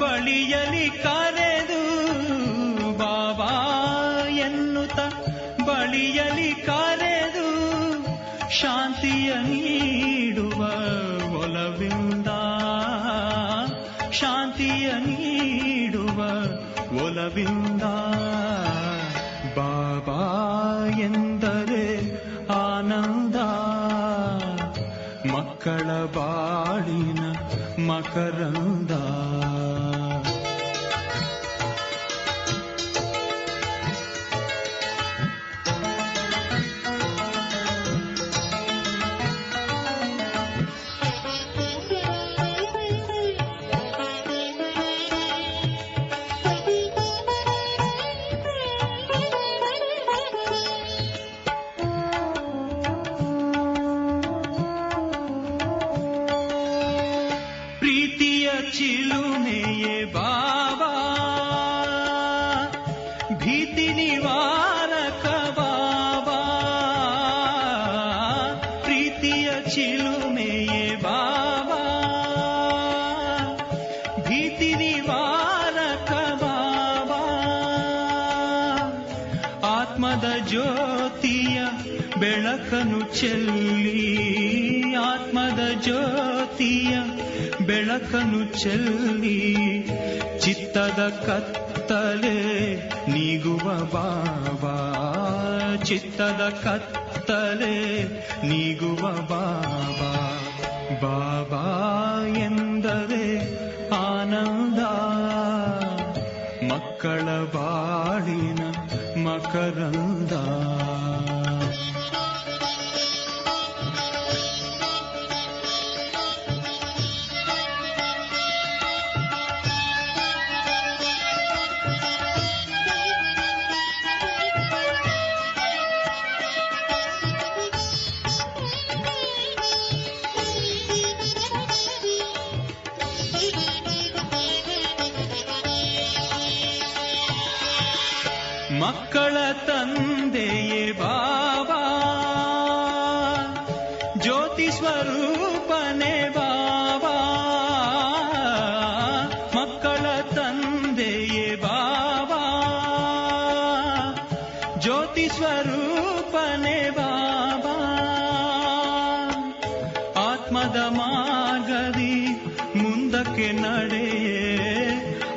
ಬಳಿಯಲಿ ಕರೆದು, ಬಾಬಾ, ಎನ್ನುತ್ತ ಬಳಿಯಲಿ ಕರೆದು, ಶಾಂತಿಯ ನೀಡುವ ಒಲವಿಂದ, ಶಾಂತಿಯ ನೀಡುವ ಒಲವಿಂದ, ಬಾಬಾ, ಎಂದರೆ ಆನಂದ, ಮಕ್ಕಳ ಬಾಳಿನ ಮಕರಂದ ছিল নেই এবার ಚೆಲ್ಲಿ ಚಿತ್ತದ ಕತ್ತಲೆ ನೀಗುವ ಬಾಬಾ ಚಿತ್ತದ ಕತ್ತಲೆ ನೀಗುವ ಬಾಬಾ ಬಾಬಾ ಎಂದರೆ ಆನಂದ. ಮಕ್ಕಳ ಬಾಳಿನ ಮಕರಂದ. ಮಕ್ಕಳ ತಂದೆಯೇ ಬಾಬಾ. ಜ್ಯೋತಿ ಸ್ವರೂಪನೆ ಬಾಬಾ. ಮಕ್ಕಳ ತಂದೆಯೇ ಬಾಬಾ. ಜ್ಯೋತಿ ಸ್ವರೂಪನೆ ಬಾಬಾ. ಆತ್ಮದ ಮಾರ್ಗದಿ ಮುಂದಕ್ಕೆ ನಡೆಯೇ.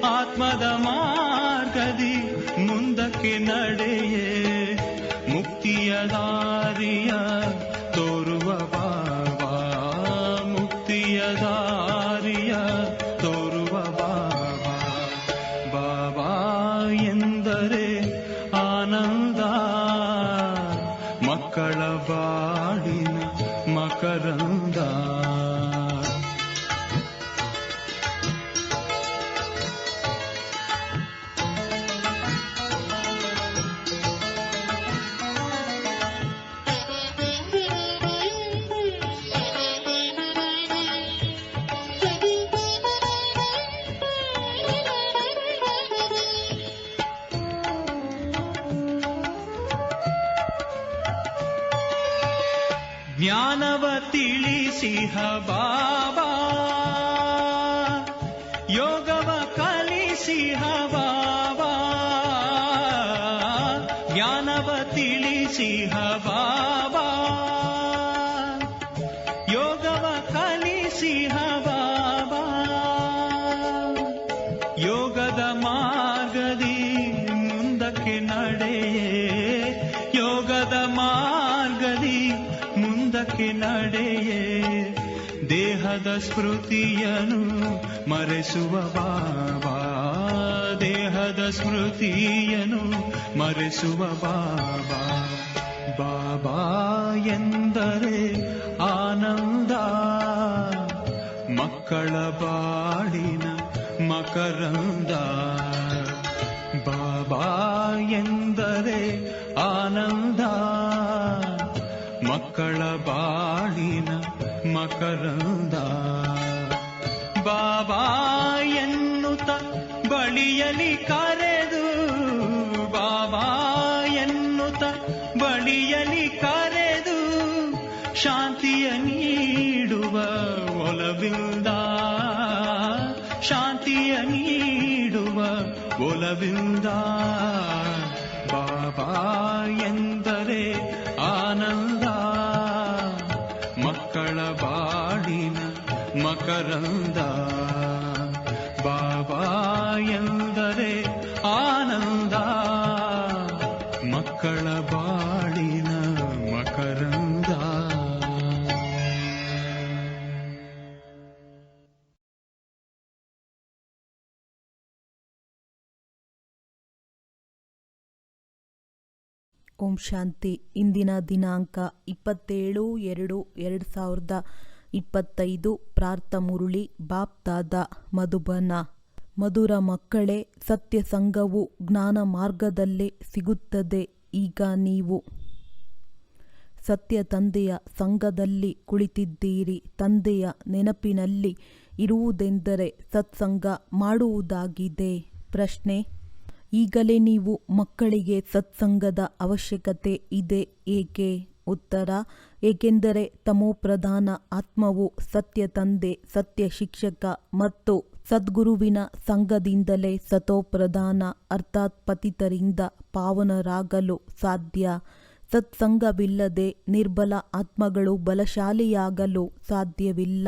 ಆತ್ಮದ ಮಾರ್ಗದಿ ಮುಕ್ತಿಯ ದಾರಿಯ ಜ್ಞಾನವ ತಿಳಿಸಿಹ ಬಾಬಾ ಯೋಗವ ಕಲಿಸಿಹ ಸ್ಮೃತಿಯನು ಮರೆಸುವ ಬಾಬಾ. ದೇಹದ ಸ್ಮೃತಿಯನು ಮರೆಸುವ ಬಾಬಾ. ಬಾಬಾ ಎಂದರೆ ಆನಂದ. ಮಕ್ಕಳ ಬಾಳಿನ ಮಕರಂದ. ಬಾಬಾ ಎಂದರೆ ಆನಂದ. ಮಕ್ಕಳ ಬಾಳಿನ ಮಕರಂದ ಬಾಬಾ ಎನ್ನುತ್ತ ಬಳಿಯಲಿ ಕರೆದು, ಬಾಬಾ ಎನ್ನುತ್ತ ಬಳಿಯಲಿ ಕರೆದು ಶಾಂತಿಯ ನೀಡುವ ಒಲವಿಂದ, ಶಾಂತಿಯ ನೀಡುವ ಒಲವಿಂದ. ಬಾಬಾ ಓಂ ಶಾಂತಿ. ಇಂದಿನ ದಿನಾಂಕ ಇಪ್ಪತ್ತೇಳು ಎರಡು ಎರಡು ಸಾವಿರದ ಇಪ್ಪತ್ತೈದು. ಪ್ರಾರ್ಥ ಮುರುಳಿ ಬಾಪ್ತಾದ ಮಧುಬನ. ಮಧುರ ಮಕ್ಕಳೇ, ಸತ್ಯ ಸಂಘವು ಜ್ಞಾನ ಮಾರ್ಗದಲ್ಲೇ ಸಿಗುತ್ತದೆ. ಈಗ ನೀವು ಸತ್ಯ ತಂದೆಯ ಸಂಘದಲ್ಲಿ ಕುಳಿತಿದ್ದೀರಿ. ತಂದೆಯ ನೆನಪಿನಲ್ಲಿ ಇರುವುದೆಂದರೆ ಸತ್ಸಂಗ ಮಾಡುವುದಾಗಿದೆ. ಪ್ರಶ್ನೆ ಈಗಲೇ ನೀವು ಮಕ್ಕಳಿಗೆ ಸತ್ಸಂಗದ ಅವಶ್ಯಕತೆ ಇದೆ ಏಕೆ? ಉತ್ತರ, ಏಕೆಂದರೆ ತಮೋಪ್ರಧಾನ ಆತ್ಮವು ಸತ್ಯ ತಂದೆ, ಸತ್ಯ ಶಿಕ್ಷಕ ಮತ್ತು ಸದ್ಗುರುವಿನ ಸಂಘದಿಂದಲೇ ಸತೋಪ್ರಧಾನ ಅರ್ಥಾತ್ ಪತಿತರಿಂದ ಪಾವನರಾಗಲು ಸಾಧ್ಯ. ಸತ್ಸಂಗವಿಲ್ಲದೆ ನಿರ್ಬಲ ಆತ್ಮಗಳು ಬಲಶಾಲಿಯಾಗಲು ಸಾಧ್ಯವಿಲ್ಲ.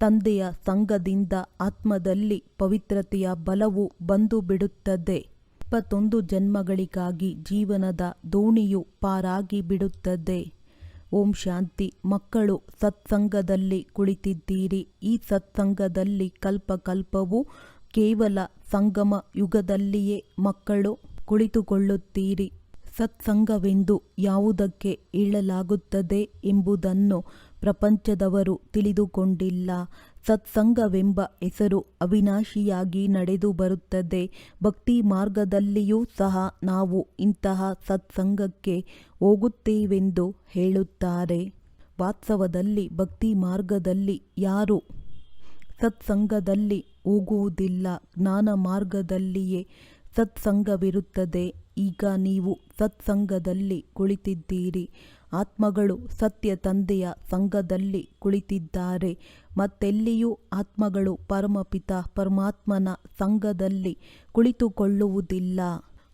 ತಂದೆಯ ಸಂಘದಿಂದ ಆತ್ಮದಲ್ಲಿ ಪವಿತ್ರತೆಯ ಬಲವು ಬಂದು ಬಿಡುತ್ತದೆ ಇಪ್ಪತ್ತೊಂದು ಜನ್ಮಗಳಿಗಾಗಿ ಜೀವನದ ದೋಣಿಯು ಪಾರಾಗಿ ಬಿಡುತ್ತದೆ. ಓಂ ಶಾಂತಿ. ಮಕ್ಕಳು ಸತ್ಸಂಗದಲ್ಲಿ ಕುಳಿತಿದ್ದೀರಿ. ಈ ಸತ್ಸಂಗದಲ್ಲಿ ಕಲ್ಪಕಲ್ಪವು ಕೇವಲ ಸಂಗಮ ಯುಗದಲ್ಲಿಯೇ ಮಕ್ಕಳು ಕುಳಿತುಕೊಳ್ಳುತ್ತೀರಿ. ಸತ್ಸಂಗವೆಂದು ಯಾವುದಕ್ಕೆ ಹೇಳಲಾಗುತ್ತದೆ ಎಂಬುದನ್ನು ಪ್ರಪಂಚದವರು ತಿಳಿದುಕೊಂಡಿಲ್ಲ. ಸತ್ಸಂಗವೆಂಬ ಹೆಸರು ಅವಿನಾಶಿಯಾಗಿ ನಡೆದು ಬರುತ್ತದೆ. ಭಕ್ತಿ ಮಾರ್ಗದಲ್ಲಿಯೂ ಸಹ ನಾವು ಇಂತಹ ಸತ್ಸಂಗಕ್ಕೆ ಹೋಗುತ್ತೇವೆಂದು ಹೇಳುತ್ತಾರೆ. ವಾಸ್ತವದಲ್ಲಿ ಭಕ್ತಿ ಮಾರ್ಗದಲ್ಲಿ ಯಾರು ಸತ್ಸಂಗದಲ್ಲಿ ಹೋಗುವುದಿಲ್ಲ. ಜ್ಞಾನ ಮಾರ್ಗದಲ್ಲಿಯೇ ಸತ್ಸಂಗವಿರುತ್ತದೆ. ಈಗ ನೀವು ಸತ್ಸಂಗದಲ್ಲಿ ಕುಳಿತಿದ್ದೀರಿ. ಆತ್ಮಗಳು ಸತ್ಯ ತಂದೆಯ ಸಂಘದಲ್ಲಿ ಕುಳಿತಿದ್ದಾರೆ. ಮತ್ತೆಲ್ಲಿಯೂ ಆತ್ಮಗಳು ಪರಮಪಿತ ಪರಮಾತ್ಮನ ಸಂಘದಲ್ಲಿ ಕುಳಿತುಕೊಳ್ಳುವುದಿಲ್ಲ.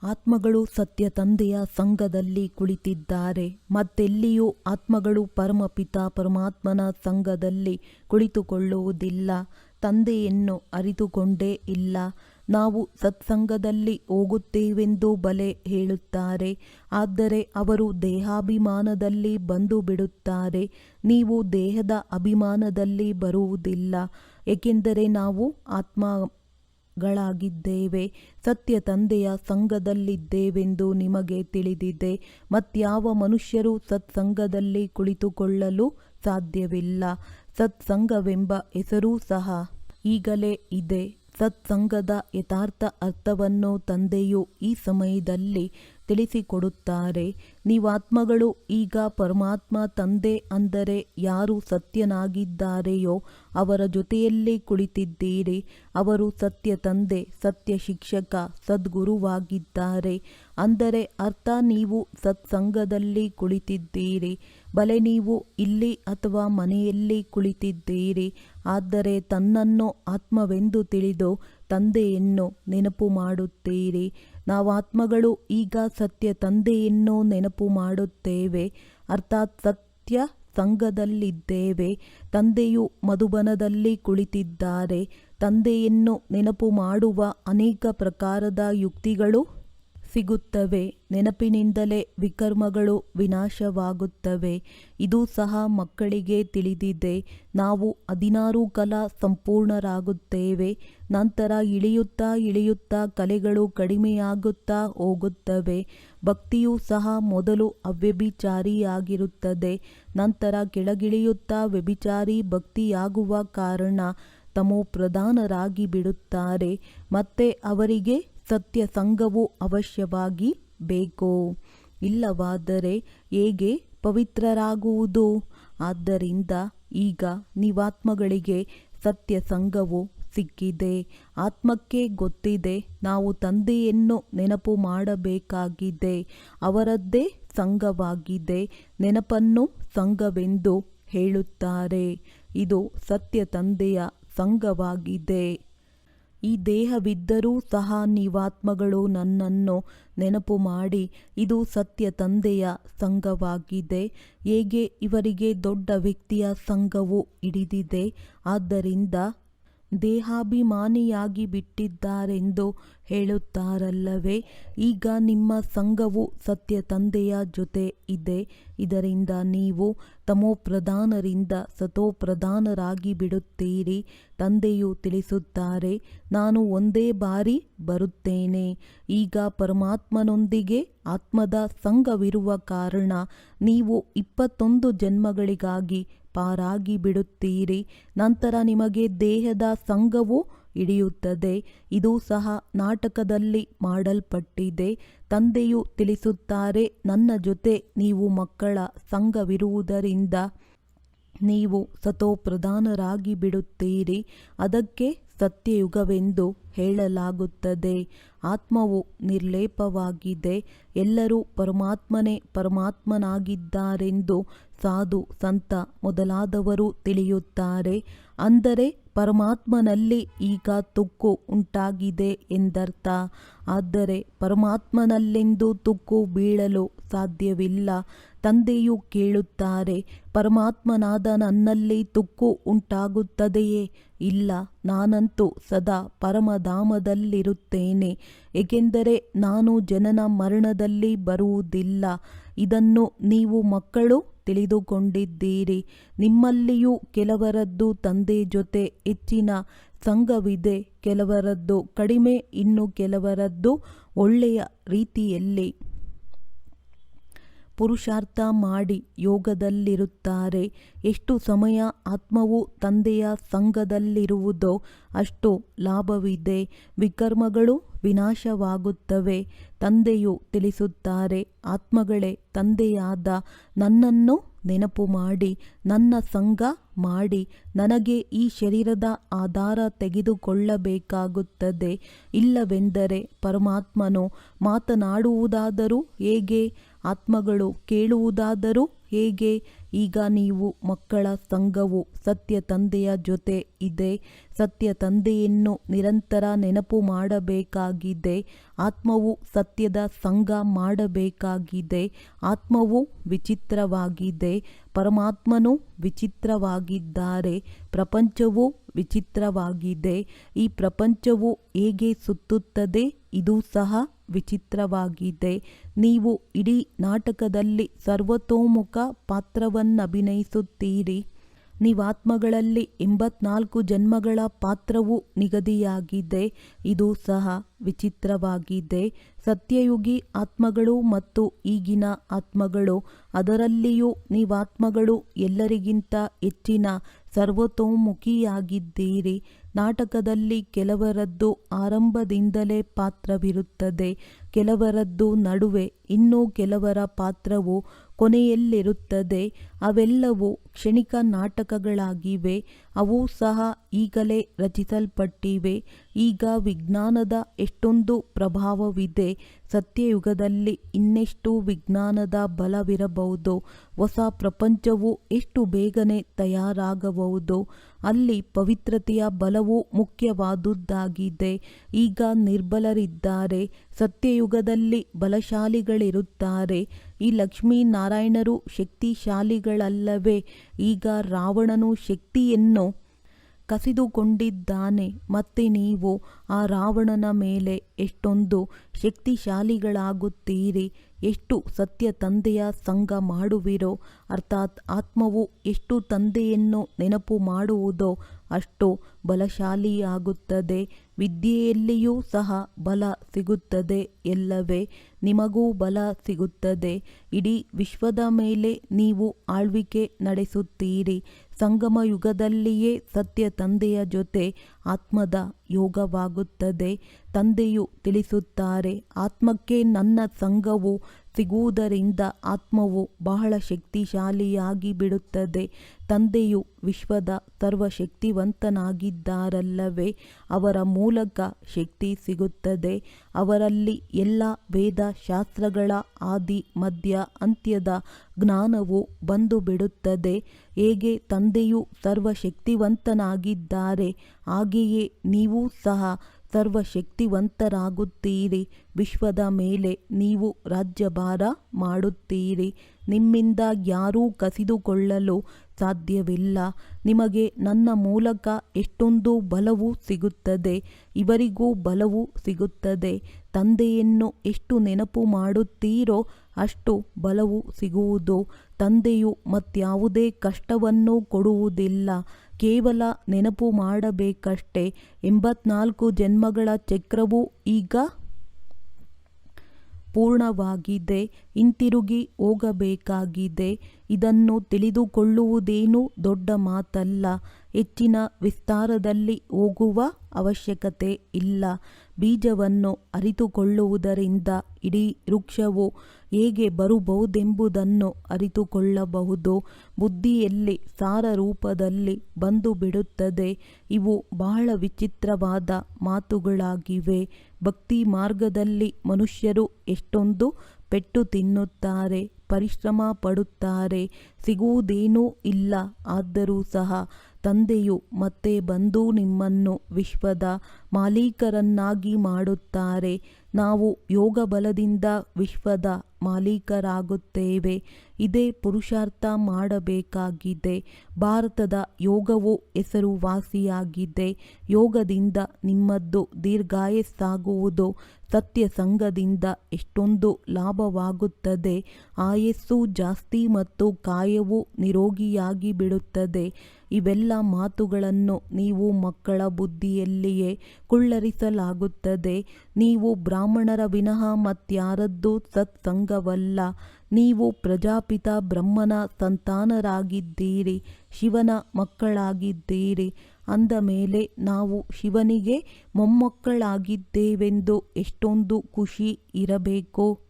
ಆತ್ಮಗಳು ಸತ್ಯ ತಂದೆಯ ಸಂಘದಲ್ಲಿ ಕುಳಿತಿದ್ದಾರೆ. ಮತ್ತೆಲ್ಲಿಯೂ ಆತ್ಮಗಳು ಪರಮಪಿತ ಪರಮಾತ್ಮನ ಸಂಘದಲ್ಲಿ ಕುಳಿತುಕೊಳ್ಳುವುದಿಲ್ಲ. ತಂದೆಯನ್ನು ಅರಿತುಕೊಂಡೇ ಇಲ್ಲ. ನಾವು ಸತ್ಸಂಗದಲ್ಲಿ ಹೋಗುತ್ತೇವೆಂದು ಬಲೆ ಹೇಳುತ್ತಾರೆ, ಆದರೆ ಅವರು ದೇಹಾಭಿಮಾನದಲ್ಲಿ ಬಂದು ಬಿಡುತ್ತಾರೆ. ನೀವು ದೇಹದ ಅಭಿಮಾನದಲ್ಲಿ ಬರುವುದಿಲ್ಲ, ಏಕೆಂದರೆ ನಾವು ಆತ್ಮಗಳಾಗಿದ್ದೇವೆ, ಸತ್ಯ ತಂದೆಯ ಸಂಘದಲ್ಲಿದ್ದೇವೆಂದು ನಿಮಗೆ ತಿಳಿದಿದೆ. ಮತ್ಯಾವ ಮನುಷ್ಯರು ಸತ್ಸಂಗದಲ್ಲಿ ಕುಳಿತುಕೊಳ್ಳಲು ಸಾಧ್ಯವಿಲ್ಲ, ಸತ್ಸಂಗವೆಂಬ ಹೆಸರೂ ಸಹ ಈಗಲೇ ಇದೆ. ಸತ್ಸಂಗದ ಯಥಾರ್ಥ ಅರ್ಥವನ್ನು ತಂದೆಯು ಈ ಸಮಯದಲ್ಲಿ ತಿಳಿಸಿಕೊಡುತ್ತಾರೆ. ನೀವಾತ್ಮಗಳು ಈಗ ಪರಮಾತ್ಮ ತಂದೆ ಅಂದರೆ ಯಾರು ಸತ್ಯನಾಗಿದ್ದಾರೆಯೋ ಅವರ ಜೊತೆಯಲ್ಲಿ ಕುಳಿತಿದ್ದೀರಿ. ಅವರು ಸತ್ಯ ತಂದೆ, ಸತ್ಯ ಶಿಕ್ಷಕ, ಸದ್ಗುರುವಾಗಿದ್ದಾರೆ. ಅಂದರೆ ಅರ್ಥ ನೀವು ಸತ್ಸಂಗದಲ್ಲಿ ಕುಳಿತಿದ್ದೀರಿ. ಬಲೆ ನೀವು ಇಲ್ಲಿ ಅಥವಾ ಮನೆಯಲ್ಲಿ ಕುಳಿತಿದ್ದೀರಿ, ಆದರೆ ತನ್ನನ್ನು ಆತ್ಮವೆಂದು ತಿಳಿದು ತಂದೆಯನ್ನು ನೆನಪು ಮಾಡುತ್ತೀರಿ. ನಾವಾತ್ಮಗಳು ಈಗ ಸತ್ಯ ತಂದೆಯನ್ನು ನೆನಪು ಮಾಡುತ್ತೇವೆ. ಅರ್ಥಾತ್ ಸತ್ಯ ಸಂಘದಲ್ಲಿದ್ದೇವೆ. ತಂದೆಯು ಮಧುಬನದಲ್ಲಿ ಕುಳಿತಿದ್ದಾರೆ. ತಂದೆಯನ್ನು ನೆನಪು ಮಾಡುವ ಅನೇಕ ಪ್ರಕಾರದ ಯುಕ್ತಿಗಳು ಸಿಗುತ್ತವೆ. ನೆನಪಿನಿಂದಲೇ ವಿಕರ್ಮಗಳು ವಿನಾಶವಾಗುತ್ತವೆ. ಇದು ಸಹ ಮಕ್ಕಳಿಗೆ ತಿಳಿದಿದೆ. ನಾವು ಹದಿನಾರು ಕಲ ಸಂಪೂರ್ಣರಾಗುತ್ತೇವೆ. ನಂತರ ಇಳಿಯುತ್ತಾ ಇಳಿಯುತ್ತಾ ಕಲೆಗಳು ಕಡಿಮೆಯಾಗುತ್ತಾ ಹೋಗುತ್ತವೆ. ಭಕ್ತಿಯೂ ಸಹ ಮೊದಲು ಅವ್ಯಭಿಚಾರಿಯಾಗಿರುತ್ತದೆ. ನಂತರ ಕೆಳಗಿಳಿಯುತ್ತಾ ವ್ಯಭಿಚಾರಿ ಭಕ್ತಿಯಾಗುವ ಕಾರಣ ತಮೋ ಪ್ರಧಾನರಾಗಿ ಬಿಡುತ್ತಾರೆ. ಮತ್ತೆ ಅವರಿಗೆ ಸತ್ಯ ಸಂಘವು ಅವಶ್ಯವಾಗಿ ಬೇಕು. ಇಲ್ಲವಾದರೆ ಹೇಗೆ ಪವಿತ್ರರಾಗುವುದು? ಆದ್ದರಿಂದ ಈಗ ನೀವಾತ್ಮಗಳಿಗೆ ಸತ್ಯಸಂಗವು ಸಿಕ್ಕಿದೆ. ಆತ್ಮಕ್ಕೆ ಗೊತ್ತಿದೆ, ನಾವು ತಂದೆಯನ್ನು ನೆನಪು ಮಾಡಬೇಕಾಗಿದೆ. ಅವರದ್ದೇ ಸಂಘವಾಗಿದೆ ನೆನಪನ್ನು ಸಂಘವೆಂದು ಹೇಳುತ್ತಾರೆ. ಇದು ಸತ್ಯ ತಂದೆಯ ಸಂಘವಾಗಿದೆ ಈ ದೇಹವಿದ್ದರೂ ಸಹ ನೀವಾತ್ಮಗಳು ನನ್ನನ್ನು ನೆನಪು ಮಾಡಿ, ಇದು ಸತ್ಯ ತಂದೆಯ ಸಂಘವಾಗಿದೆ. ಹೇಗೆ ಇವರಿಗೆ ದೊಡ್ಡ ವ್ಯಕ್ತಿಯ ಸಂಘವು ಹಿಡಿದಿದೆ. ಆದ್ದರಿಂದ ದೇಹಾಭಿಮಾನಿಯಾಗಿ ಬಿಟ್ಟಿದ್ದಾರೆಂದು ಹೇಳುತ್ತಾರಲ್ಲವೇ? ಈಗ ನಿಮ್ಮ ಸಂಘವು ಸತ್ಯ ತಂದೆಯ ಜೊತೆ ಇದೆ. ಇದರಿಂದ ನೀವು ತಮೋಪ್ರಧಾನರಿಂದ ಸತೋಪ್ರಧಾನರಾಗಿ ಬಿಡುತ್ತೀರಿ. ತಂದೆಯು ತಿಳಿಸುತ್ತಾರೆ, ನಾನು ಒಂದೇ ಬಾರಿ ಬರುತ್ತೇನೆ. ಈಗ ಪರಮಾತ್ಮನೊಂದಿಗೆ ಆತ್ಮದ ಸಂಘವಿರುವ ಕಾರಣ ನೀವು ಇಪ್ಪತ್ತೊಂದು ಜನ್ಮಗಳಿಗಾಗಿ ಪಾರಾಗಿ ಬಿಡುತ್ತೀರಿ. ನಂತರ ನಿಮಗೆ ದೇಹದ ಸಂಘವು ಹಿಡಿಯುತ್ತದೆ. ಇದು ಸಹ ನಾಟಕದಲ್ಲಿ ಮಾಡಲ್ಪಟ್ಟಿದೆ. ತಂದೆಯು ತಿಳಿಸುತ್ತಾರೆ, ನನ್ನ ಜೊತೆ ನೀವು ಮಕ್ಕಳ ಸಂಘವಿರುವುದರಿಂದ ನೀವು ಸತೋಪ್ರಧಾನರಾಗಿ ಬಿಡುತ್ತೀರಿ. ಅದಕ್ಕೆ ಸತ್ಯಯುಗವೆಂದು ಹೇಳಲಾಗುತ್ತದೆ. ಆತ್ಮವು ನಿರ್ಲೇಪವಾಗಿದೆ. ಎಲ್ಲರೂ ಪರಮಾತ್ಮನೇ ಪರಮಾತ್ಮನಾಗಿದ್ದಾರೆಂದು ಸಾಧು, ಸಂತ ಮೊದಲಾದವರು ತಿಳಿಯುತ್ತಾರೆ. ಅಂದರೆ ಪರಮಾತ್ಮನಲ್ಲಿ ಈಗ ತುಕ್ಕು ಉಂಟಾಗಿದೆ ಎಂದರ್ಥ. ಆದರೆ ಪರಮಾತ್ಮನಲ್ಲೆಂದು ತುಕ್ಕು ಬೀಳಲು ಸಾಧ್ಯವಿಲ್ಲ. ತಂದೆಯು ಕೇಳುತ್ತಾರೆ, ಪರಮಾತ್ಮನಾದ ನನ್ನಲ್ಲಿ ತುಕ್ಕು ಉಂಟಾಗುತ್ತದೆಯೇ? ಇಲ್ಲ, ನಾನಂತೂ ಸದಾ ಪರಮಧಾಮದಲ್ಲಿರುತ್ತೇನೆ. ಏಕೆಂದರೆ ನಾನು ಜನನ ಮರಣದಲ್ಲಿ ಬರುವುದಿಲ್ಲ. ಇದನ್ನು ನೀವು ಮಕ್ಕಳು ತಿಳಿದುಕೊಂಡಿದ್ದೀರಿ. ನಿಮ್ಮಲ್ಲಿಯೂ ಕೆಲವರದ್ದು ತಂದೆ ಜೊತೆ ಹೆಚ್ಚಿನ ಸಂಘವಿದೆ ಕೆಲವರದ್ದು ಕಡಿಮೆ ಇನ್ನು ಕೆಲವರದ್ದು ಒಳ್ಳೆಯ ರೀತಿಯಲ್ಲಿ. ಪುರುಷಾರ್ಥ ಮಾಡಿ ಯೋಗದಲ್ಲಿರುತ್ತಾರೆ. ಎಷ್ಟು ಸಮಯ ಆತ್ಮವು ತಂದೆಯ ಸಂಘದಲ್ಲಿರುವುದೋ ಅಷ್ಟು ಲಾಭವಿದೆ. ವಿಕರ್ಮಗಳು ವಿನಾಶವಾಗುತ್ತವೆ. ತಂದೆಯು ತಿಳಿಸುತ್ತಾರೆ, ಆತ್ಮಗಳೇ, ತಂದೆಯಾದ ನನ್ನನ್ನು ನೆನಪು ಮಾಡಿ, ನನ್ನ ಸಂಘ ಮಾಡಿ, ನನಗೆ ಈ ಶರೀರದ ಆಧಾರ ತೆಗೆದುಕೊಳ್ಳಬೇಕಾಗುತ್ತದೆ. ಇಲ್ಲವೆಂದರೆ ಪರಮಾತ್ಮನು ಮಾತನಾಡುವುದಾದರೂ ಹೇಗೆ ಆತ್ಮಗಳು ಕೇಳುವುದಾದರೂ ಹೇಗೆ? ಈಗ ನೀವು ಮಕ್ಕಳ ಸಂಘವು ಸತ್ಯ ತಂದೆಯ ಜೊತೆ ಇದೆ. ಸತ್ಯ ತಂದೆಯನ್ನು ನಿರಂತರ ನೆನಪು ಮಾಡಬೇಕಾಗಿದೆ. ಆತ್ಮವು ಸತ್ಯದ ಸಂಘ ಮಾಡಬೇಕಾಗಿದೆ. ಆತ್ಮವು ವಿಚಿತ್ರವಾಗಿದೆ. ಪರಮಾತ್ಮನು ವಿಚಿತ್ರವಾಗಿದ್ದಾರೆ. ಪ್ರಪಂಚವು ವಿಚಿತ್ರವಾಗಿದೆ. ಈ ಪ್ರಪಂಚವು ಹೇಗೆ ಸುತ್ತುತ್ತದೆ, ಇದು ಸಹ ವಿಚಿತ್ರವಾಗಿದೆ. ನೀವು ಇಡೀ ನಾಟಕದಲ್ಲಿ ಸರ್ವತೋಮುಖ ಪಾತ್ರವನ್ನಭಿನಯಿಸುತ್ತೀರಿ. ನೀವಾತ್ಮಗಳಲ್ಲಿ ಎಂಬತ್ನಾಲ್ಕು ಜನ್ಮಗಳ ಪಾತ್ರವು ನಿಗದಿಯಾಗಿದೆ. ಇದು ಸಹ ವಿಚಿತ್ರವಾಗಿದೆ. ಸತ್ಯಯುಗಿ ಆತ್ಮಗಳು ಮತ್ತು ಈಗಿನ ಆತ್ಮಗಳು ಅದರಲ್ಲಿಯೂ ನೀವಾತ್ಮಗಳು ಎಲ್ಲರಿಗಿಂತ ಹೆಚ್ಚಿನ ಸರ್ವತೋಮುಖಿಯಾಗಿದ್ದೀರಿ. ನಾಟಕದಲ್ಲಿ ಕೆಲವರದ್ದು ಆರಂಭದಿಂದಲೇ ಪಾತ್ರವಿರುತ್ತದೆ ಕೆಲವರದ್ದು ನಡುವೆ ಇನ್ನೂ ಕೆಲವರ ಪಾತ್ರವು ಕೊನೆಯಲ್ಲಿರುತ್ತದೆ. ಅವೆಲ್ಲವೂ ಕ್ಷಣಿಕ ನಾಟಕಗಳಾಗಿವೆ. ಅವು ಸಹ ಈಗಲೇ ರಚಿಸಲ್ಪಟ್ಟಿವೆ. ಈಗ ವಿಜ್ಞಾನದ ಎಷ್ಟೊಂದು ಪ್ರಭಾವವಿದೆ. ಸತ್ಯಯುಗದಲ್ಲಿ ಇನ್ನೆಷ್ಟು ವಿಜ್ಞಾನದ ಬಲವಿರಬಹುದು. ಹೊಸ ಪ್ರಪಂಚವು ಎಷ್ಟು ಬೇಗನೆ ತಯಾರಾಗಬಹುದು. ಅಲ್ಲಿ ಪವಿತ್ರತೆಯ ಬಲವು ಮುಖ್ಯವಾದುದಾಗಿದೆ ಈಗ ನಿರ್ಬಲರಿದ್ದಾರೆ. ಸತ್ಯಯುಗದಲ್ಲಿ ಬಲಶಾಲಿಗಳಿರುತ್ತಾರೆ. ಈ ಲಕ್ಷ್ಮೀನಾರಾಯಣರು ಶಕ್ತಿಶಾಲಿಗಳಲ್ಲವೇ. ಈಗ ರಾವಣನು ಶಕ್ತಿಯನ್ನು ಕಸಿದುಕೊಂಡಿದ್ದಾನೆ. ಮತ್ತೆ ನೀವು ಆ ರಾವಣನ ಮೇಲೆ ಎಷ್ಟೊಂದು ಶಕ್ತಿಶಾಲಿಗಳಾಗುತ್ತೀರಿ? ಎಷ್ಟು ಸತ್ಯ ತಂದೆಯ ಸಂಘ ಮಾಡುವಿರೋ, ಅರ್ಥಾತ್ ಆತ್ಮವು ಎಷ್ಟು ತಂದೆಯನ್ನು ನೆನಪು ಮಾಡುವುದೋ ಅಷ್ಟು ಬಲಶಾಲಿಯಾಗುತ್ತದೆ. ವಿದ್ಯೆಯಲ್ಲಿಯೂ ಸಹ ಬಲ ಸಿಗುತ್ತದೆ ಎಲ್ಲವೇ, ನಿಮಗೂ ಬಲ ಸಿಗುತ್ತದೆ. ಇಡೀ ವಿಶ್ವದ ಮೇಲೆ ನೀವು ಆಳ್ವಿಕೆ ನಡೆಸುತ್ತೀರಿ. ಸಂಗಮ ಯುಗದಲ್ಲಿಯೇ ಸತ್ಯ ತಂದೆಯ ಜೊತೆ ಆತ್ಮದ ಯೋಗವಾಗುತ್ತದೆ. ತಂದೆಯು ತಿಳಿಸುತ್ತಾರೆ, ಆತ್ಮಕ್ಕೆ ನನ್ನ ಸಂಘವು ಸಿಗುವುದರಿಂದ ಆತ್ಮವು ಬಹಳ ಶಕ್ತಿಶಾಲಿಯಾಗಿ ಬಿಡುತ್ತದೆ. ತಂದೆಯು ವಿಶ್ವದ ಸರ್ವಶಕ್ತಿವಂತನಾಗಿದ್ದಾರಲ್ಲವೇ, ಅವರ ಮೂಲಕ ಶಕ್ತಿ ಸಿಗುತ್ತದೆ. ಅವರಲ್ಲಿ ಎಲ್ಲ ವೇದ ಶಾಸ್ತ್ರಗಳ ಆದಿ ಮಧ್ಯ ಅಂತ್ಯದ ಜ್ಞಾನವು ಬಂದು ಬಿಡುತ್ತದೆ ಹೇಗೆ ತಂದೆಯು ಸರ್ವಶಕ್ತಿವಂತನಾಗಿದ್ದಾರೆ ಹಾಗೆಯೇ ನೀವು ಸಹ ಸರ್ವಶಕ್ತಿವಂತರಾಗುತ್ತೀರಿ. ವಿಶ್ವದ ಮೇಲೆ ನೀವು ರಾಜ್ಯಭಾರ ಮಾಡುತ್ತೀರಿ. ನಿಮ್ಮಿಂದ ಯಾರೂ ಕಸಿದುಕೊಳ್ಳಲು ಸಾಧ್ಯವಿಲ್ಲ. ನಿಮಗೆ ನನ್ನ ಮೂಲಕ ಎಷ್ಟೊಂದು ಬಲವು ಸಿಗುತ್ತದೆ. ಇವರಿಗೂ ಬಲವು ಸಿಗುತ್ತದೆ. ತಂದೆಯನ್ನು ಎಷ್ಟು ನೆನಪು ಮಾಡುತ್ತೀರೋ ಅಷ್ಟು ಬಲವು ಸಿಗುವುದು. ತಂದೆಯು ಮತ್ಯಾವುದೇ ಕಷ್ಟವನ್ನು ಕೊಡುವುದಿಲ್ಲ. ಕೇವಲ ನೆನಪು ಮಾಡಬೇಕಷ್ಟೇ. ಎಂಬತ್ನಾಲ್ಕು ಜನ್ಮಗಳ ಚಕ್ರವು ಈಗ ಪೂರ್ಣವಾಗಿದೆ. ಹಿಂತಿರುಗಿ ಹೋಗಬೇಕಾಗಿದೆ. ಇದನ್ನು ತಿಳಿದುಕೊಳ್ಳುವುದೇನೂ ದೊಡ್ಡ ಮಾತಲ್ಲ. ಹೆಚ್ಚಿನ ವಿಸ್ತಾರದಲ್ಲಿ ಹೋಗುವ ಅವಶ್ಯಕತೆ ಇಲ್ಲ. ಬೀಜವನ್ನು ಅರಿತುಕೊಳ್ಳುವುದರಿಂದ ಇಡೀ ವೃಕ್ಷವು ಹೇಗೆ ಬರಬಹುದೆಂಬುದನ್ನು ಅರಿತುಕೊಳ್ಳಬಹುದು, ಬುದ್ಧಿಯಲ್ಲಿ ಸಾರ ರೂಪದಲ್ಲಿ ಬಂದು ಬಿಡುತ್ತದೆ. ಇವು ಬಹಳ ವಿಚಿತ್ರವಾದ ಮಾತುಗಳಾಗಿವೆ. ಭಕ್ತಿ ಮಾರ್ಗದಲ್ಲಿ ಮನುಷ್ಯರು ಎಷ್ಟೊಂದು ಪೆಟ್ಟು ತಿನ್ನುತ್ತಾರೆ, ಪರಿಶ್ರಮ ಪಡುತ್ತಾರೆ, ಸಿಗುವುದೇನೂ ಇಲ್ಲ. ಆದರೂ ಸಹ ತಂದೆಯು ಮತ್ತೆ ಬಂದು ನಿಮ್ಮನ್ನು ವಿಶ್ವದ ಮಾಲೀಕರನ್ನಾಗಿ ಮಾಡುತ್ತಾರೆ. ನಾವು ಯೋಗ ಬಲದಿಂದ ವಿಶ್ವದ ಮಾಲೀಕರಾಗುತ್ತೇವೆ. ಇದೇ ಪುರುಷಾರ್ಥ ಮಾಡಬೇಕಾಗಿದೆ. ಭಾರತದ ಯೋಗವು ಹೆಸರುವಾಸಿಯಾಗಿದೆ. ಯೋಗದಿಂದ ನಿಮ್ಮದ್ದು ದೀರ್ಘಾಯಸ್ಸಾಗುವುದು. ಸತ್ಯ ಸಂಘದಿಂದ ಎಷ್ಟೊಂದು ಲಾಭವಾಗುತ್ತದೆ. ಆಯಸ್ಸು ಜಾಸ್ತಿ ಮತ್ತು ಕಾಯವು ನಿರೋಗಿಯಾಗಿ ಬಿಡುತ್ತದೆ. ಇವೆಲ್ಲ ಮಾತುಗಳನ್ನು ನೀವು ಮಕ್ಕಳ ಬುದ್ಧಿಯಲ್ಲಿಯೇ ಕುಳ್ಳರಿಸಲಾಗುತ್ತದೆ. ನೀವು ಬ್ರಾಹ್ಮಣರ ವಿನಃ ಮತ್ಯಾರದ್ದು ಸತ್ಸಂಗವಲ್ಲ. ನೀವು ಪ್ರಜಾಪಿತ ಬ್ರಹ್ಮನ ಸಂತಾನರಾಗಿದ್ದೀರಿ, ಶಿವನ ಮಕ್ಕಳಾಗಿದ್ದೀರಿ. ಅಂದ ಮೇಲೆ ನಾವು ಶಿವನಿಗೆ ಮೊಮ್ಮಕ್ಕಳಾಗಿದ್ದೇವೆಂದು ಎಷ್ಟೊಂದು ಖುಷಿ ಇರಬೇಕು.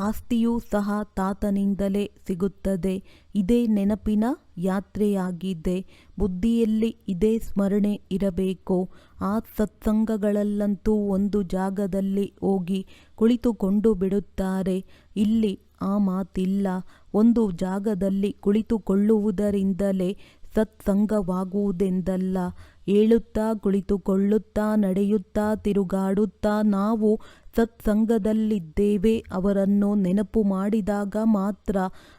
ಆಸ್ತಿಯೂ ಸಹ ತಾತನಿಂದಲೇ ಸಿಗುತ್ತದೆ. ಇದೇ ನೆನಪಿನ ಯಾತ್ರೆಯಾಗಿದೆ. ಬುದ್ಧಿಯಲ್ಲಿ ಇದೇ ಸ್ಮರಣೆ ಇರಬೇಕು. ಆ ಸತ್ಸಂಗಗಳಲ್ಲಂತೂ ಒಂದು ಜಾಗದಲ್ಲಿ ಹೋಗಿ ಕುಳಿತುಕೊಂಡು ಬಿಡುತ್ತಾರೆ. ಇಲ್ಲಿ ಆ ಮಾತಿಲ್ಲ. ಒಂದು ಜಾಗದಲ್ಲಿ ಕುಳಿತುಕೊಳ್ಳುವುದರಿಂದಲೇ ಸತ್ಸಂಗವಾಗುವುದೆಂದಲ್ಲ. ಏಳುತ್ತಾ ಕುಳಿತುಕೊಳ್ಳುತ್ತಾ ನಡೆಯುತ್ತಾ ತಿರುಗಾಡುತ್ತಾ ನಾವು ಸತ್ಸಂಗದಲ್ಲಿದ್ದೇವೆ, ಅವರನ್ನು ನೆನಪು ಮಾಡಿದಾಗ ಮಾತ್ರ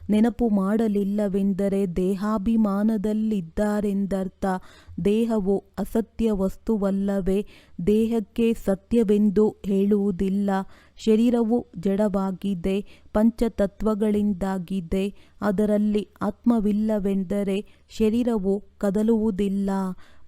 ನೆನಪು ಮಾಡಲಿಲ್ಲವೆಂದರೆ ದೇಹಾಭಿಮಾನದಲ್ಲಿದ್ದಾರೆಂದರ್ಥ. ದೇಹವು ಅಸತ್ಯ ವಸ್ತುವಲ್ಲವೇ, ದೇಹಕ್ಕೆ ಸತ್ಯವೆಂದು ಹೇಳುವುದಿಲ್ಲ. ಶರೀರವು ಜಡವಾಗಿದೆ, ಪಂಚತತ್ವಗಳಿಂದಾಗಿದೆ. ಅದರಲ್ಲಿ ಆತ್ಮವಿಲ್ಲವೆಂದರೆ ಶರೀರವು ಕದಲುವುದಿಲ್ಲ.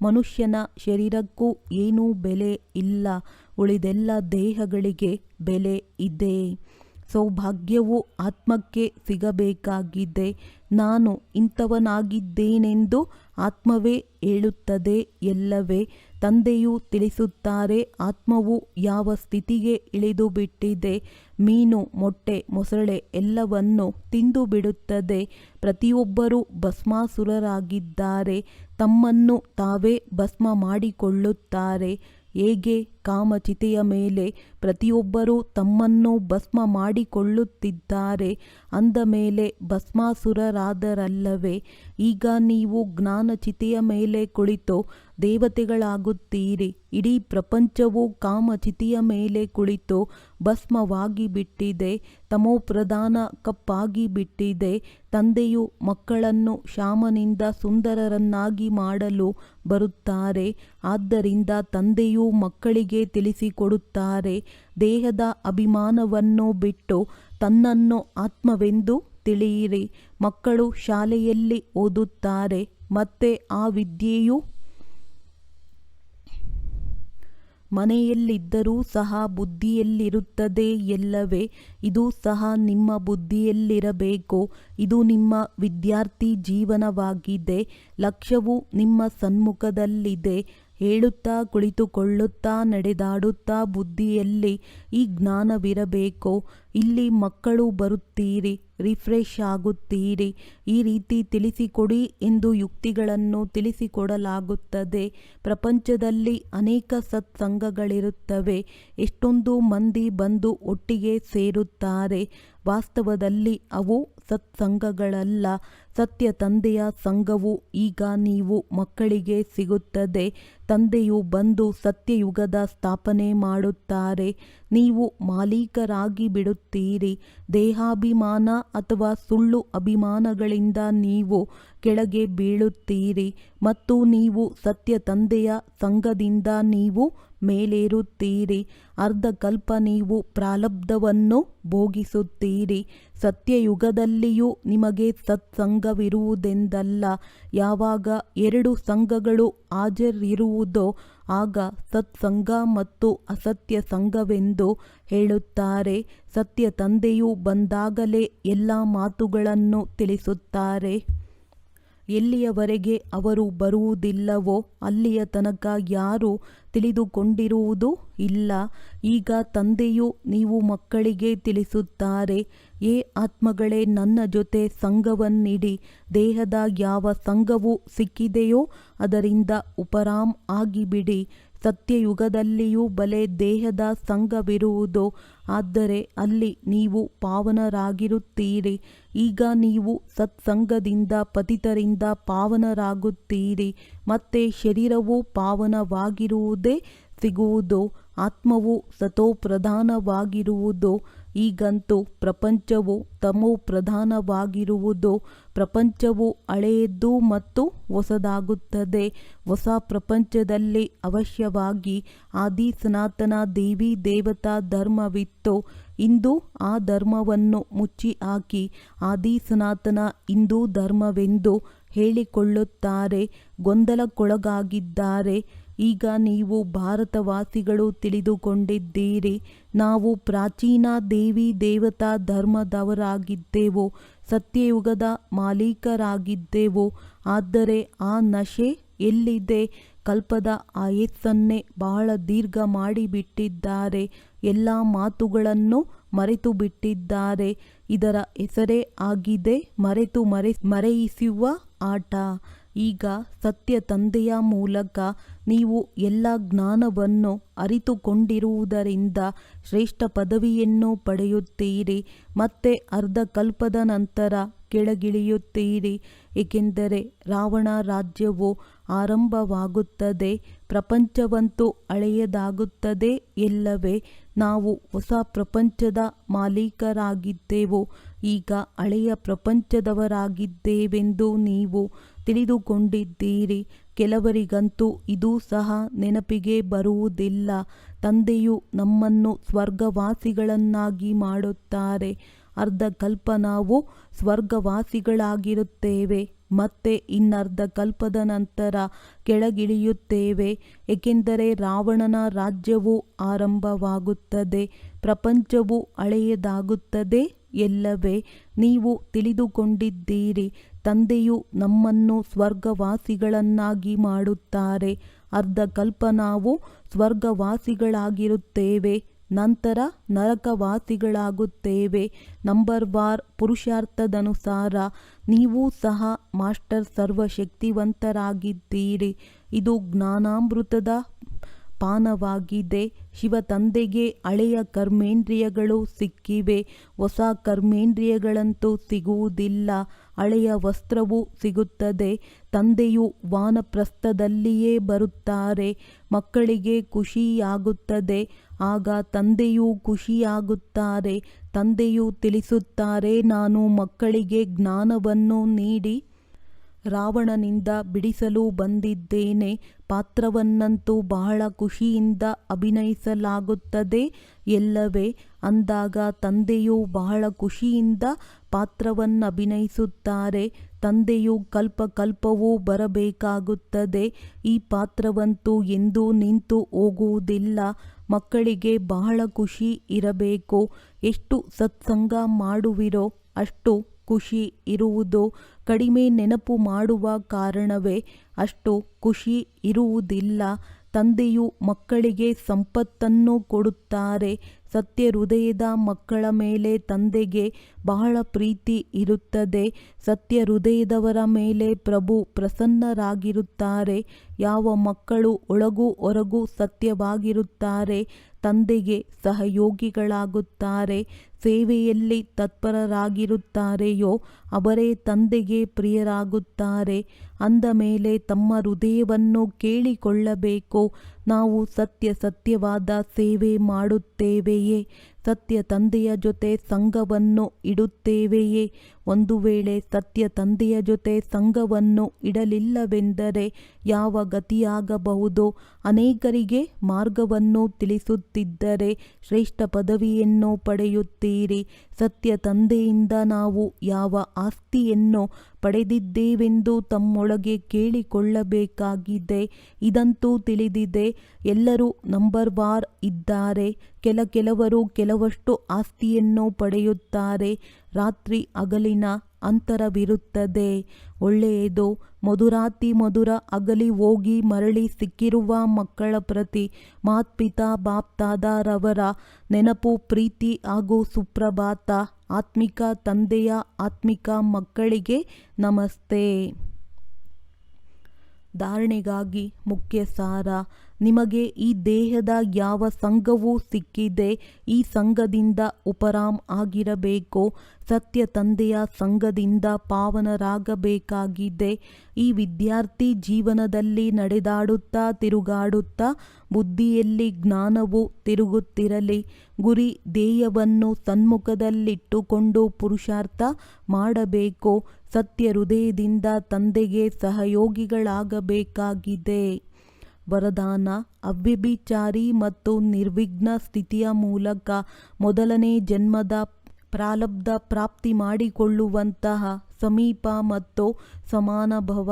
ಮನುಷ್ಯನ ಶರೀರಕ್ಕೂ ಏನೂ ಬೆಲೆ ಇಲ್ಲ. ಉಳಿದೆಲ್ಲ ದೇಹಗಳಿಗೆ ಬೆಲೆ ಇದೆ. ಸೌಭಾಗ್ಯವು ಆತ್ಮಕ್ಕೆ ಸಿಗಬೇಕಾಗಿದೆ. ನಾನು ಇಂಥವನಾಗಿದ್ದೇನೆಂದು ಆತ್ಮವೇ ಹೇಳುತ್ತದೆ ಎಲ್ಲವೇ. ತಂದೆಯು ತಿಳಿಸುತ್ತಾರೆ, ಆತ್ಮವು ಯಾವ ಸ್ಥಿತಿಗೆ ಇಳಿದು ಬಿಟ್ಟಿದೆ ಮೀನು, ಮೊಟ್ಟೆ, ಮೊಸಳೆ ಎಲ್ಲವನ್ನು ತಿಂದು ಬಿಡುತ್ತದೆ ಪ್ರತಿಯೊಬ್ಬರೂ ಭಸ್ಮಾಸುರರಾಗಿದ್ದಾರೆ. ತಮ್ಮನ್ನು ತಾವೇ ಭಸ್ಮ ಮಾಡಿಕೊಳ್ಳುತ್ತಾರೆ. ಹೇಗೆ ಕಾಮಚಿತೆಯ ಮೇಲೆ ಪ್ರತಿಯೊಬ್ಬರೂ ತಮ್ಮನ್ನು ಭಸ್ಮ ಮಾಡಿಕೊಳ್ಳುತ್ತಿದ್ದಾರೆ, ಅಂದ ಮೇಲೆ ಭಸ್ಮಾಸುರರಾದರಲ್ಲವೇ, ಈಗ ನೀವು ಜ್ಞಾನಚಿತೆಯ ಮೇಲೆ ಕುಳಿತು ದೇವತೆಗಳಾಗುತ್ತೀರಿ. ಇಡೀ ಪ್ರಪಂಚವು ಕಾಮಚಿತಿಯ ಮೇಲೆ ಕುಳಿತು ಭಸ್ಮವಾಗಿ ಬಿಟ್ಟಿದೆ ತಮೋಪ್ರಧಾನ ಕಪ್ಪಾಗಿ ಬಿಟ್ಟಿದೆ ತಂದೆಯು ಮಕ್ಕಳನ್ನು ಶ್ಯಾಮನಿಂದ ಸುಂದರರನ್ನಾಗಿ ಮಾಡಲು ಬರುತ್ತಾರೆ. ಆದ್ದರಿಂದ ತಂದೆಯು ಮಕ್ಕಳಿಗೆ ತಿಳಿಸಿಕೊಡುತ್ತಾರೆ. ದೇಹದ ಅಭಿಮಾನವನ್ನು ಬಿಟ್ಟು ತನ್ನನ್ನು ಆತ್ಮವೆಂದು ತಿಳಿಯಿರಿ. ಮಕ್ಕಳು ಶಾಲೆಯಲ್ಲಿ ಓದುತ್ತಾರೆ. ಮತ್ತೆ ಆ ವಿದ್ಯೆಯು ಮನೆಯಲ್ಲಿದ್ದರೂ ಸಹ ಬುದ್ಧಿಯಲ್ಲಿರುತ್ತದೆ ಎಲ್ಲವೇ? ಇದು ಸಹ ನಿಮ್ಮ ಬುದ್ಧಿಯಲ್ಲಿರಬೇಕು. ಇದು ನಿಮ್ಮ ವಿದ್ಯಾರ್ಥಿ ಜೀವನವಾಗಿದೆ. ಲಕ್ಷ್ಯವು ನಿಮ್ಮ ಸನ್ಮುಖದಲ್ಲಿದೆ. ಹೇಳುತ್ತಾ, ಕುಳಿತುಕೊಳ್ಳುತ್ತಾ, ನಡೆದಾಡುತ್ತಾ ಬುದ್ಧಿಯಲ್ಲಿ ಈ ಜ್ಞಾನವಿರಬೇಕು. ಇಲ್ಲಿ ಮಕ್ಕಳು ಬರುತ್ತೀರಿ. ರಿಫ್ರೆಶ್ ಆಗುತ್ತೀರಿ. ಈ ರೀತಿ ತಿಳಿಸಿಕೊಡಿ ಎಂದು ಯುಕ್ತಿಗಳನ್ನು ತಿಳಿಸಿಕೊಡಲಾಗುತ್ತದೆ. ಪ್ರಪಂಚದಲ್ಲಿ ಅನೇಕ ಸತ್ಸಂಗಗಳಿರುತ್ತವೆ. ಎಷ್ಟೊಂದು ಮಂದಿ ಬಂದು ಒಟ್ಟಿಗೆ ಸೇರುತ್ತಾರೆ. ವಾಸ್ತವದಲ್ಲಿ ಅವು ಸತ್ಸಂಗಗಳಲ್ಲ. ಸತ್ಯ ತಂದೆಯ ಸಂಘವು ಈಗ ನೀವು ಮಕ್ಕಳಿಗೆ ಸಿಗುತ್ತದೆ. ತಂದೆಯು ಬಂದು ಸತ್ಯಯುಗದ ಸ್ಥಾಪನೆ ಮಾಡುತ್ತಾರೆ. ನೀವು ಮಾಲೀಕರಾಗಿ ಬಿಡುತ್ತೀರಿ. ದೇಹಾಭಿಮಾನ ಅಥವಾ ಸುಳ್ಳು ಅಭಿಮಾನಗಳಿಂದ ನೀವು ಕೆಳಗೆ ಬೀಳುತ್ತೀರಿ. ಮತ್ತು ನೀವು ಸತ್ಯ ತಂದೆಯ ಸಂಘದಿಂದ ನೀವು ಮೇಲೇರುತ್ತೀರಿ. ಅರ್ಧಕಲ್ಪ ನೀವು ಪ್ರಾಲಬ್ಧವನ್ನು ಭೋಗಿಸುತ್ತೀರಿ. ಸತ್ಯಯುಗದಲ್ಲಿಯೂ ನಿಮಗೆ ಸತ್ಸಂಗವಿರುವುದೆಂದಲ್ಲ. ಯಾವಾಗ ಎರಡು ಸಂಘಗಳು ಹಾಜರಿರುವುದೋ ಆಗ ಸತ್ಸಂಗ ಮತ್ತು ಅಸತ್ಯ ಸಂಘವೆಂದು ಹೇಳುತ್ತಾರೆ. ಸತ್ಯ ತಂದೆಯು ಬಂದಾಗಲೇ ಎಲ್ಲ ಮಾತುಗಳನ್ನು ತಿಳಿಸುತ್ತಾರೆ. ಎಲ್ಲಿಯವರೆಗೆ ಅವರು ಬರುವುದಿಲ್ಲವೋ ಅಲ್ಲಿಯ ತನಕ ಯಾರೂ ತಿಳಿದುಕೊಂಡಿರುವುದು ಇಲ್ಲ. ಈಗ ತಂದೆಯು ನೀವು ಮಕ್ಕಳಿಗೆ ತಿಳಿಸುತ್ತಾರೆ, ಏ ಆತ್ಮಗಳೇ, ನನ್ನ ಜೊತೆ ಸಂಘವನ್ನಿಡಿ ದೇಹದ ಯಾವ ಸಂಘವು ಸಿಕ್ಕಿದೆಯೋ ಅದರಿಂದ ಉಪರಾಮ್ ಆಗಿಬಿಡಿ. ಸತ್ಯಯುಗದಲ್ಲಿಯೂ ಬಲೆ ದೇಹದ ಸಂಘವಿರುವುದು ಆದರೆ ಅಲ್ಲಿ ನೀವು ಪಾವನರಾಗಿರುತ್ತೀರಿ. ಈಗ ನೀವು ಸತ್ಸಂಗದಿಂದ ಪತಿತರಿಂದ ಪಾವನರಾಗುತ್ತೀರಿ. ಮತ್ತೆ ಶರೀರವು ಪಾವನವಾಗಿರುವುದೇ ಸಿಗುವುದು. ಆತ್ಮವು ಸತೋಪ್ರಧಾನವಾಗಿರುವುದು. ಈಗಂತೂ ಪ್ರಪಂಚವು ತಮೋ ಪ್ರಧಾನವಾಗಿರುವುದು, ಪ್ರಪಂಚವು ಹಳೆಯದ್ದು ಮತ್ತು ಹೊಸದಾಗುತ್ತದೆ. ಹೊಸ ಪ್ರಪಂಚದಲ್ಲಿ ಅವಶ್ಯವಾಗಿ ಆದಿ ಸನಾತನ ದೇವಿ ದೇವತಾ ಧರ್ಮವಿತ್ತು. ಇಂದು ಆ ಧರ್ಮವನ್ನು ಮುಚ್ಚಿ ಹಾಕಿ ಆದಿ ಸನಾತನ ಹಿಂದೂ ಧರ್ಮವೆಂದು ಹೇಳಿಕೊಳ್ಳುತ್ತಾರೆ, ಗೊಂದಲಕ್ಕೊಳಗಾಗಿದ್ದಾರೆ. ಈಗ ನೀವು ಭಾರತವಾಸಿಗಳು ತಿಳಿದುಕೊಂಡಿದ್ದೀರಿ. ನಾವು ಪ್ರಾಚೀನ ದೇವಿ ದೇವತಾ ಧರ್ಮದವರಾಗಿದ್ದೆವು, ಸತ್ಯಯುಗದ ಮಾಲೀಕರಾಗಿದ್ದೆವು, ಆದರೆ ಆ ನಶೆ ಎಲ್ಲಿದೆ? ಕಲ್ಪದ ಆಯಸ್ಸನ್ನೇ ಬಹಳ ದೀರ್ಘ ಮಾಡಿಬಿಟ್ಟಿದ್ದಾರೆ. ಎಲ್ಲ ಮಾತುಗಳನ್ನು ಮರೆತು ಬಿಟ್ಟಿದ್ದಾರೆ ಇದರ ಹೆಸರೇ ಆಗಿದೆ, ಮರೆತು ಮರೆ ಮರೆಯಿಸುವ ಆಟ. ಈಗ ಸತ್ಯ ತಂದೆಯ ಮೂಲಕ ನೀವು ಎಲ್ಲ ಜ್ಞಾನವನ್ನು ಅರಿತುಕೊಂಡಿರುವುದರಿಂದ ಶ್ರೇಷ್ಠ ಪದವಿಯನ್ನು ಪಡೆಯುತ್ತೀರಿ, ಮತ್ತೆ ಅರ್ಧ ಕಲ್ಪದ ನಂತರ ಕೆಳಗಿಳಿಯುತ್ತೀರಿ. ಏಕೆಂದರೆ ರಾವಣ ರಾಜ್ಯವು ಆರಂಭವಾಗುತ್ತದೆ, ಪ್ರಪಂಚವಂತೂ ಹಳೆಯದಾಗುತ್ತದೆ ಎಲ್ಲವೇ. ನಾವು ಹೊಸ ಪ್ರಪಂಚದ ಮಾಲೀಕರಾಗಿದ್ದೆವು, ಈಗ ಹಳೆಯ ಪ್ರಪಂಚದವರಾಗಿದ್ದೇವೆಂದು ನೀವು ತಿಳಿದುಕೊಂಡಿದ್ದೀರಿ. ಕೆಲವರಿಗಂತೂ ಇದೂ ಸಹ ನೆನಪಿಗೆ ಬರುವುದಿಲ್ಲ. ತಂದೆಯು ನಮ್ಮನ್ನು ಸ್ವರ್ಗವಾಸಿಗಳನ್ನಾಗಿ ಮಾಡುತ್ತಾರೆ. ಅರ್ಧಕಲ್ಪ ನಾವು ಸ್ವರ್ಗವಾಸಿಗಳಾಗಿರುತ್ತೇವೆ. ಮತ್ತೆ ಇನ್ನರ್ಧ ಕಲ್ಪದ ನಂತರ ಕೆಳಗಿಳಿಯುತ್ತೇವೆ. ಏಕೆಂದರೆ ರಾವಣನ ರಾಜ್ಯವು ಆರಂಭವಾಗುತ್ತದೆ. ಪ್ರಪಂಚವು ಹಳೆಯದಾಗುತ್ತದೆ ಎಲ್ಲವೇ. ನೀವು ತಿಳಿದುಕೊಂಡಿದ್ದೀರಿ. ತಂದೆಯು ನಮ್ಮನ್ನು ಸ್ವರ್ಗವಾಸಿಗಳನ್ನಾಗಿ ಮಾಡುತ್ತಾರೆ. ಅರ್ಧಕಲ್ಪ ನಾವು ಸ್ವರ್ಗವಾಸಿಗಳಾಗಿರುತ್ತೇವೆ, ನಂತರ ನರಕವಾಸಿಗಳಾಗುತ್ತೇವೆ. ನಂಬರ್ ವಾರ್ ಪುರುಷಾರ್ಥದನುಸಾರ, ನೀವು ಸಹ ಮಾಸ್ಟರ್ ಸರ್ವಶಕ್ತಿವಂತರಾಗಿದ್ದೀರಿ. ಇದು ಜ್ಞಾನಾಮೃತದ ಪಾನವಾಗಿದೆ. ಶಿವ ತಂದೆಗೆ ಹಳೆಯ ಕರ್ಮೇಂದ್ರಿಯಗಳು ಸಿಕ್ಕಿವೆ. ಹೊಸ ಕರ್ಮೇಂದ್ರಿಯಗಳಂತೂ ಸಿಗುವುದಿಲ್ಲ. ಹಳೆಯ ವಸ್ತ್ರವು ಸಿಗುತ್ತದೆ. ತಂದೆಯು ವಾನಪ್ರಸ್ಥದಲ್ಲಿಯೇ ಬರುತ್ತಾರೆ. ಮಕ್ಕಳಿಗೆ ಖುಷಿಯಾಗುತ್ತದೆ. ಆಗ ತಂದೆಯೂ ಖುಷಿಯಾಗುತ್ತಾರೆ. ತಂದೆಯು ತಿಳಿಸುತ್ತಾರೆ, ನಾನು ಮಕ್ಕಳಿಗೆ ಜ್ಞಾನವನ್ನು ನೀಡಿ ರಾವಣನಿಂದ ಬಿಡಿಸಲು ಬಂದಿದ್ದೇನೆ. ಪಾತ್ರವನ್ನಂತೂ ಬಹಳ ಖುಷಿಯಿಂದ ಅಭಿನಯಿಸಲಾಗುತ್ತದೆ ಎಲ್ಲವೇ. ಅಂದಾಗ ತಂದೆಯು ಬಹಳ ಖುಷಿಯಿಂದ ಪಾತ್ರವನ್ನಭಿನಯಿಸುತ್ತಾರೆ ತಂದೆಯು ಕಲ್ಪ ಕಲ್ಪವೂ ಬರಬೇಕಾಗುತ್ತದೆ. ಈ ಪಾತ್ರವಂತೂ ಎಂದೂ ನಿಂತು ಹೋಗುವುದಿಲ್ಲ. ಮಕ್ಕಳಿಗೆ ಬಹಳ ಖುಷಿ ಇರಬೇಕು. ಎಷ್ಟು ಸತ್ಸಂಗ ಮಾಡುವಿರೋ ಅಷ್ಟು ಖುಷಿ ಇರುವುದು. ಕಡಿಮೆ ನೆನಪು ಮಾಡುವ ಕಾರಣವೇ ಅಷ್ಟು ಖುಷಿ ಇರುವುದಿಲ್ಲ. ತಂದೆಯು ಮಕ್ಕಳಿಗೆ ಸಂಪತ್ತನ್ನು ಕೊಡುತ್ತಾರೆ. ಸತ್ಯ ಹೃದಯದ ಮಕ್ಕಳ ಮೇಲೆ ತಂದೆಗೆ ಬಹಳ ಪ್ರೀತಿ ಇರುತ್ತದೆ. ಸತ್ಯ ಹೃದಯದವರ ಮೇಲೆ ಪ್ರಭು ಪ್ರಸನ್ನರಾಗಿರುತ್ತಾರೆ. ಯಾವ ಮಕ್ಕಳು ಒಳಗೂ ಹೊರಗೂ ಸತ್ಯವಾಗಿರುತ್ತಾರೆ, ತಂದೆಗೆ ಸಹಯೋಗಿಗಳಾಗುತ್ತಾರೆ, ಸೇವೆಯಲ್ಲಿ ತತ್ಪರರಾಗಿರುತ್ತಾರೆಯೋ, ಅವರೇ ತಂದೆಗೆ ಪ್ರಿಯರಾಗುತ್ತಾರೆ. ಅಂದ ಮೇಲೆ ತಮ್ಮ ಹೃದಯವನ್ನು ಕೇಳಿಕೊಳ್ಳಬೇಕು. ನಾವು ಸತ್ಯ ಸತ್ಯವಾದ ಸೇವೆ ಮಾಡುತ್ತೇವೆಯೇ. ಸತ್ಯ ತಂದೆಯ ಜೊತೆ ಸಂಘವನ್ನು ಇಡುತ್ತೇವೆಯೇ. ಒಂದು ವೇಳೆ ಸತ್ಯ ತಂದೆಯ ಜೊತೆ ಸಂಘವನ್ನು ಇಡಲಿಲ್ಲವೆಂದರೆ ಯಾವ ಗತಿಯಾಗಬಹುದು? ಅನೇಕರಿಗೆ ಮಾರ್ಗವನ್ನು ತಿಳಿಸುತ್ತಿದ್ದರೆ ಶ್ರೇಷ್ಠ ಪದವಿಯನ್ನು ಪಡೆಯುತ್ತೀರಿ. ಸತ್ಯ ತಂದೆಯಿಂದ ನಾವು ಯಾವ ಆಸ್ತಿಯನ್ನು ಪಡೆದಿದ್ದೇವೆಂದು ತಮ್ಮೊಳಗೆ ಕೇಳಿಕೊಳ್ಳಬೇಕಾಗಿದೆ. ಇದಂತೂ ತಿಳಿದಿದೆ, ಎಲ್ಲರೂ ನಂಬರ್ ವಾರ್ ಇದ್ದಾರೆ. ಕೆಲ ಕೆಲವರು ಕೆಲವಷ್ಟು ಆಸ್ತಿಯನ್ನು ಪಡೆಯುತ್ತಾರೆ. ರಾತ್ರಿ ಅಗಲಿನ ಅಂತರವಿರುತ್ತದೆ. ಒಳ್ಳೆಯದು, ಮಧುರಾತಿ ಮಧುರ ಅಗಲಿ ಹೋಗಿ ಮರಳಿ ಸಿಕ್ಕಿರುವ ಮಕ್ಕಳ ಪ್ರತಿ ಮಾತ್ಪಿತಾ ಬಾಪ್ತಾದರವರ ನೆನಪು, ಪ್ರೀತಿ ಹಾಗೂ ಸುಪ್ರಭಾತ, ಆತ್ಮಿಕ ತಂದೆಯ ಆತ್ಮಿಕ ಮಕ್ಕಳಿಗೆ ನಮಸ್ತೆ. ಧಾರಣೆಗಾಗಿ ಮುಖ್ಯ ಸಾರ ನಿಮಗೆ ಈ ದೇಹದ ಯಾವ ಸಂಘವೂ ಸಿಕ್ಕಿದೆ, ಈ ಸಂಘದಿಂದ ಉಪರಾಮ್ ಆಗಿರಬೇಕು. ಸತ್ಯ ತಂದೆಯ ಸಂಘದಿಂದ ಪಾವನರಾಗಬೇಕಾಗಿದೆ. ಈ ವಿದ್ಯಾರ್ಥಿ ಜೀವನದಲ್ಲಿ ನಡೆದಾಡುತ್ತಾ ತಿರುಗಾಡುತ್ತಾ ಬುದ್ಧಿಯಲ್ಲಿ ಜ್ಞಾನವು ತಿರುಗುತ್ತಿರಲಿ. ಗುರಿ ಧ್ಯೇಯವನ್ನು ಸನ್ಮುಖದಲ್ಲಿಟ್ಟುಕೊಂಡು ಪುರುಷಾರ್ಥ ಮಾಡಬೇಕು. ಸತ್ಯ ಹೃದಯದಿಂದ ತಂದೆಗೆ ಸಹಯೋಗಿಗಳಾಗಬೇಕಾಗಿದೆ. ವರದಾನ, ಅವ್ಯಭಿಚಾರಿ ಮತ್ತು ನಿರ್ವಿಘ್ನ ಸ್ಥಿತಿಯ ಮೂಲಕ ಮೊದಲನೇ ಜನ್ಮದ ಪ್ರಾರಬ್ಧ ಪ್ರಾಪ್ತಿ ಮಾಡಿಕೊಳ್ಳುವಂತಹ ಸಮೀಪ ಮತ್ತು ಸಮಾನ ಭವ.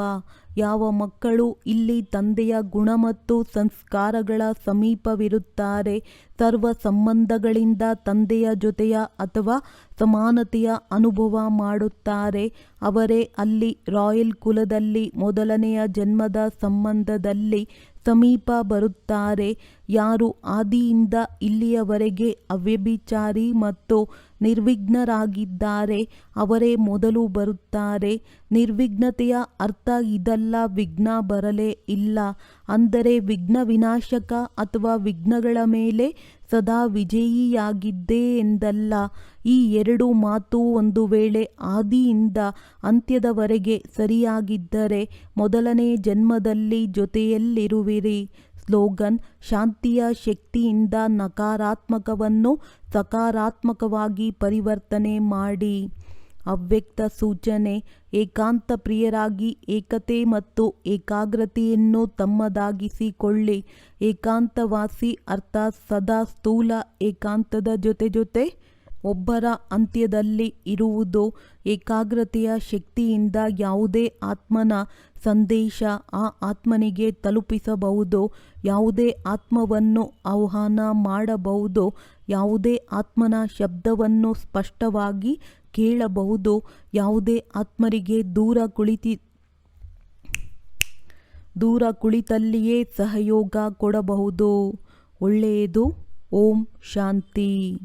ಯಾವ ಮಕ್ಕಳು ಇಲ್ಲಿ ತಂದೆಯ ಗುಣ ಮತ್ತು ಸಂಸ್ಕಾರಗಳ ಸಮೀಪವಿರುತ್ತಾರೆ, ಸರ್ವ ಸಂಬಂಧಗಳಿಂದ ತಂದೆಯ ಜೊತೆಯ ಅಥವಾ ಸಮಾನತೆಯ ಅನುಭವ ಮಾಡುತ್ತಾರೆ, ಅವರೇ ಅಲ್ಲಿ ರಾಯಲ್ ಕುಲದಲ್ಲಿ ಮೊದಲನೆಯ ಜನ್ಮದ ಸಂಬಂಧದಲ್ಲಿ ಸಮೀಪ ಬರುತ್ತಾರೆ. ಯಾರು ಆದಿಯಿಂದ ಇಲ್ಲಿಯವರೆಗೆ ಅವ್ಯಭಿಚಾರಿ ಮತ್ತು ನಿರ್ವಿಘ್ನರಾಗಿದ್ದಾರೆ. ಅವರೇ ಮೊದಲು ಬರುತ್ತಾರೆ. ನಿರ್ವಿಘ್ನತೆಯ ಅರ್ಥ ಇದಲ್ಲ, ವಿಘ್ನ ಬರಲೇ ಇಲ್ಲ. ಅಂದರೆ ವಿಘ್ನ ವಿನಾಶಕ ಅಥವಾ ವಿಘ್ನಗಳ ಮೇಲೆ ಸದಾ ವಿಜಯಿಯಾಗಿದ್ದೆ ಎಂದಲ್ಲ. ಈ ಎರಡು ಮಾತು ಒಂದು ವೇಳೆ ಆದಿಯಿಂದ ಅಂತ್ಯದವರೆಗೆ ಸರಿಯಾಗಿದ್ದರೆ ಮೊದಲನೇ ಜನ್ಮದಲ್ಲಿ ಜೊತೆಯಲ್ಲಿರುವಿರಿ. ಸ್ಲೋಗನ್ ಶಾಂತಿಯ ಶಕ್ತಿಯಿಂದ ನಕಾರಾತ್ಮಕವನ್ನು ಸಕಾರಾತ್ಮಕವಾಗಿ ಪರಿವರ್ತನೆ ಮಾಡಿ. ಅವ್ಯಕ್ತ ಸೂಚನೆ, ಏಕಾಂತ ಪ್ರಿಯರಾಗಿ ಏಕತೆ ಮತ್ತು ಏಕಾಗ್ರತೆಯನ್ನು ತಮ್ಮದಾಗಿಸಿಕೊಳ್ಳಿ. ಏಕಾಂತವಾಸಿ ಅರ್ಥ ಸದಾ ಸ್ಥೂಲ ಏಕಾಂತದ ಜೊತೆ ಜೊತೆ ಒಬ್ಬರ ಅಂತ್ಯದಲ್ಲಿ ಇರುವುದು ಏಕಾಗ್ರತೆಯ ಶಕ್ತಿಯಿಂದ ಯಾವುದೇ ಆತ್ಮನ ಸಂದೇಶ ಆ ಆತ್ಮನಿಗೆ ತಲುಪಿಸಬಹುದು, ಯಾವುದೇ ಆತ್ಮವನ್ನು ಆಹ್ವಾನ ಮಾಡಬಹುದು, ಯಾವುದೇ ಆತ್ಮನ ಶಬ್ದವನ್ನು ಸ್ಪಷ್ಟವಾಗಿ ಕೇಳಬಹುದು, ಯಾವುದೇ ಆತ್ಮರಿಗೆ ದೂರ ಕುಳಿತಿ, ದೂರ ಕುಳಿತಲ್ಲಿಯೇ ಸಹಯೋಗ ಕೊಡಬಹುದು. ಒಳ್ಳೆಯದು. ಓಂ ಶಾಂತಿ.